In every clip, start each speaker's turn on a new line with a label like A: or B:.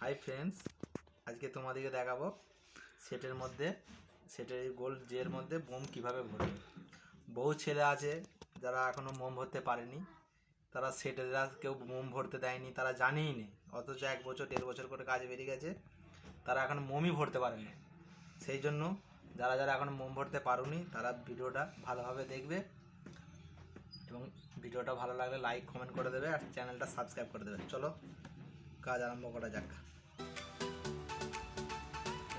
A: Hi friends আজকে তোমাদেরকে দেখাবো সেটের মধ্যে, সেটের গোল জের মধ্যে মোম কীভাবে ভরবে বহু ছেলে আছে যারা এখনও মোম ভরতে পারেনি, তারা সেটেরা কেউ মোম ভরতে দেয়নি, তারা জানেই নি, অথচ এক বছর, দেড় বছর করে কাজ বেরিয়ে গেছে, তারা এখন মোমই ভরতে পারেনি। সেই জন্য যারা যারা এখন মোম ভরতে পারোনি, তারা ভিডিওটা ভালোভাবে দেখবে এবং ভিডিওটা ভালো লাগলে লাইক কমেন্ট করে দেবে আর চ্যানেলটা সাবস্ক্রাইব করে দেবে। চলো কাজ আরম্ভ করা যাক।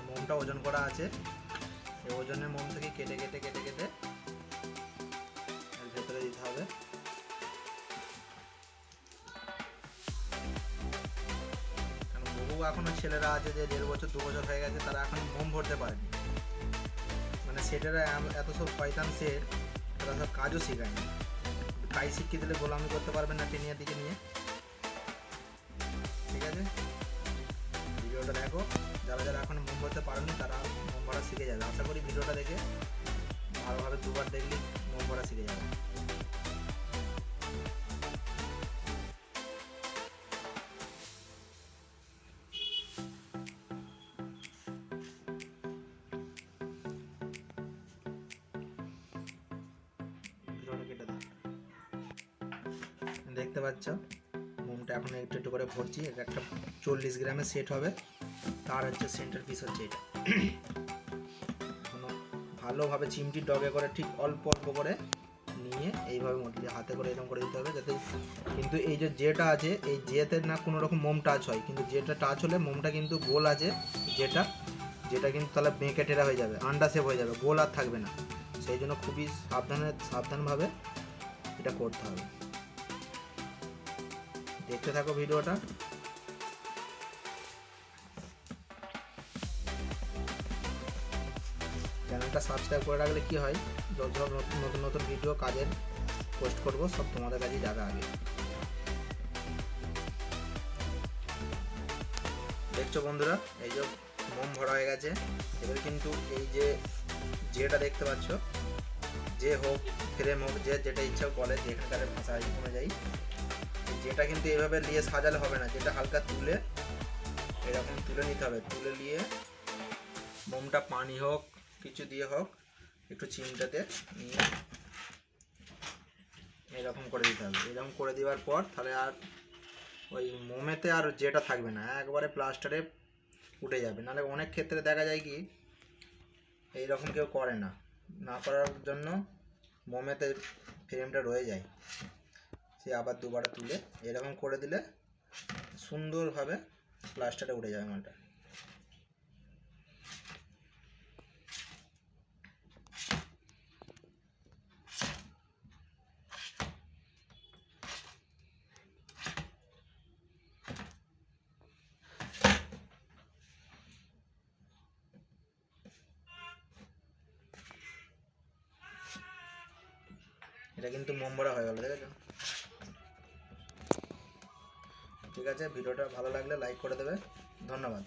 A: মোমটা ওজন করা আছে। এই ওজনের মোম থেকে কেটে কেটে কেটে কেটে ভেতরে দিতে হবে। কারণ এখনও ছেলেরা আছে যে দেড় বছর, দু বছর হয়ে গেছে, তারা এখন মোম ভরতে পারেনি। মানে সেটারা এত সব শয়তান সেট তারা সব কাজও শেখায়নি। কাজ শিখিয়ে দিলে গোলামি করতে পারবেন না টেনিয়ার দিকে নিয়ে। ভিডিওটা দেখো, যারা যারা এখন মোম ভরতে পারেনি তারা মোম ভরা শিখে যাবে। আশা করি ভিডিওটা দেখে ভালোভাবে দুবার দেখলে মোম ভরা শিখে যাবে। ভিডিওটা কেটে দাও। দেখতে পাচ্ছ? মোমটা এখন একটু একটু করে ভরছি এটা একটা চল্লিশ গ্রামের সেট হবে। তার হচ্ছে সেন্টার পিস হচ্ছে এটা। ভালোভাবে চিমটির ডগে করে, ঠিক অল্প অল্প করে নিয়ে এইভাবে মোটামুটি হাতে করে এরকম করে দিতে হবে যাতে কিন্তু এই যে জেটা আছে, এই জেতে না কোনো রকম মোম টাচ হয়। কিন্তু যেটা টাচ হলে মোমটা কিন্তু গোল আছে, যেটা যেটা কিন্তু তাহলে বেঁকে টেরা হয়ে যাবে আন্ডা শেপ হয়ে যাবে, গোল আর থাকবে না। সেই জন্য খুবই সাবধানে, সাবধানভাবে এটা করতে হবে। দেখতে থাকো ভিডিওটা। চ্যানেলটা সাবস্ক্রাইব করে রাখলে কি হয়? যত নতুন নতুন ভিডিও কাজের পোস্ট করব, সব তোমাদের কাছে যাবে আগে। দেখছ বন্ধুরা, এই যে মোম ভরা হয়ে গেছে। এবার কিন্তু এই যে যেটা দেখতে পাচ্ছ, যে হোক ফ্রেম হোক, যে যেটা ইচ্ছা বলে যেখানকার ভাষা অনুযায়ী যেটা কিন্তু এভাবে নিয়ে সাজালে হবে না, যেটা হালকা তুলে, এরকম তুলে নিতে হবে। তুলে নিয়ে মোমটা পানি হোক, কিছু দিয়ে হোক, একটু চিমটাতে নিয়ে এরকম করে দিতে হবে। এরকম করে দেওয়ার পর তাহলে আর ওই মোমেতে আর যেটা থাকবে না, একবারে প্লাস্টারে উঠে যাবে। নাহলে অনেক ক্ষেত্রে দেখা যায় কি, এইরকম কেউ করে না। না করার জন্য মোমেতে ফ্রেমটা রয়ে যায়। সে আবার দুবার তুলে এরকম করে দিলে সুন্দরভাবে প্লাস্টারে উঠে যাবে মালটা। এটা কিন্তু মোমবড়া হয়ে গেল, দেখেছ? ঠিক আছে ভিডিওটা ভালো লাগলে লাইক করে দেবে। ধন্যবাদ।